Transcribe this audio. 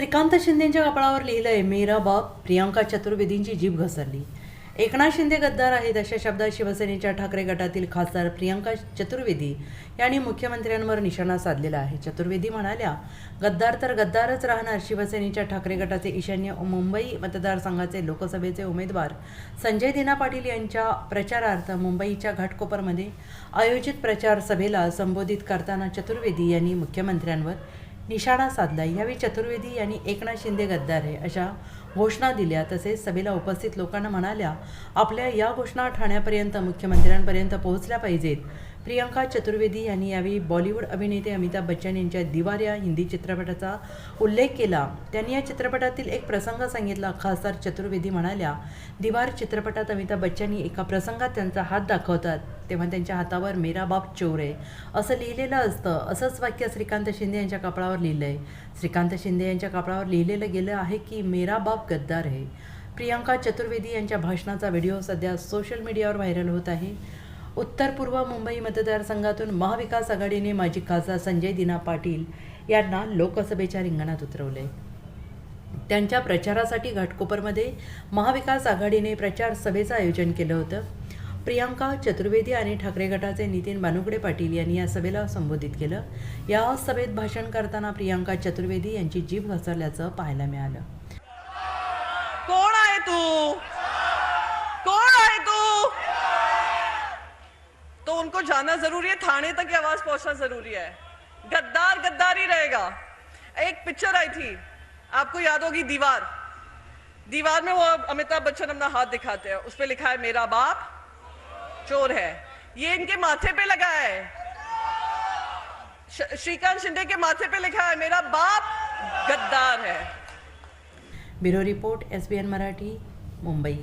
श्रीकांत शिंदेच्या कपाळावर लिहिलंय मेरा बाप प्रियांका चतुर्वेदींची जीभ घसरली. एकनाथ शिंदे गद्दार आहेत अशा शब्दात शिवसेनेच्या ठाकरे गटातील खासदार प्रियांका चतुर्वेदी यांनी मुख्यमंत्र्यांवर निशाणा साधलेला आहे. चतुर्वेदी म्हणाल्या गद्दार तर गद्दारच राहणार. शिवसेनेच्या ठाकरे गटाचे ईशान्य मुंबई मतदारसंघाचे लोकसभेचे उमेदवार संजय दिना पाटील यांच्या प्रचारार्थ मुंबईच्या घाटकोपरमध्ये आयोजित प्रचार सभेला संबोधित करताना चतुर्वेदी यांनी मुख्यमंत्र्यांवर निशाणा साधला. यावेळी चतुर्वेदी यांनी एकनाथ शिंदे गद्दार आहे अशा घोषणा दिल्या. तसेच सभेला उपस्थित लोकांना म्हणाल्या आपल्या या घोषणा ठाण्यापर्यंत मुख्यमंत्र्यांपर्यंत पोहोचल्या पाहिजेत. प्रियांका चतुर्वेदी यांनी यावेळी बॉलिवूड अभिनेते अमिताभ बच्चन यांच्या दिवार या हिंदी चित्रपटाचा उल्लेख केला. त्यांनी या चित्रपटातील एक प्रसंग सांगितला. खासदार चतुर्वेदी म्हणाल्या दिवार चित्रपटात अमिताभ बच्चन एका प्रसंगात त्यांचा हात दाखवतात. तेव्हा त्यांच्या हातावर मेरा बाप चोर आहे. असं लिहिलेलं असतं. असंच वाक्य श्रीकांत शिंदे यांच्या कापडावर लिहिलं आहे श्रीकांत शिंदे यांच्या कापडावर लिहिलेलं गेलं आहे की मेरा बाप गद्दार आहे. प्रियांका चतुर्वेदी यांच्या भाषणाचा व्हिडिओ सध्या सोशल मीडियावर व्हायरल होत आहे. उत्तर पूर्व मुंबई मतदारसंघातून महाविकास आघाडीने माजी खासदार संजय दिना पाटील यांना लोकसभेच्या रिंगणात उतरवले. त्यांच्या प्रचारासाठी घाटकोपरमध्ये महाविकास आघाडीने प्रचार सभेचं आयोजन केलं होतं. प्रियांका चतुर्वेदी आणि ठाकरे गटाचे नितीन बानुगडे पाटील यांनी या सभेला संबोधित केलं. या सभेत भाषण करताना प्रियांका चतुर्वेदी यांची जीभ घसरल्याचं पाहायला मिळालं. जाना ज़रूरी है, थाने तक आवाज़ पहुँचना ज़रूरी है। गद्दार गद्दार ही रहेगा। एक पिक्चर आई थी, आपको याद होगी दीवार। दीवार में वो अमिताभ बच्चन अपना हाथ दिखाते हैं। उस पे लिखा है, मेरा बाप चोर है। ये इनके माथे पे लगा है। श्रीकांत शिंदे के माथे पे लिखा है, मेरा बाप गद्दार है। Bureau report, SBN Marathi, Mumbai.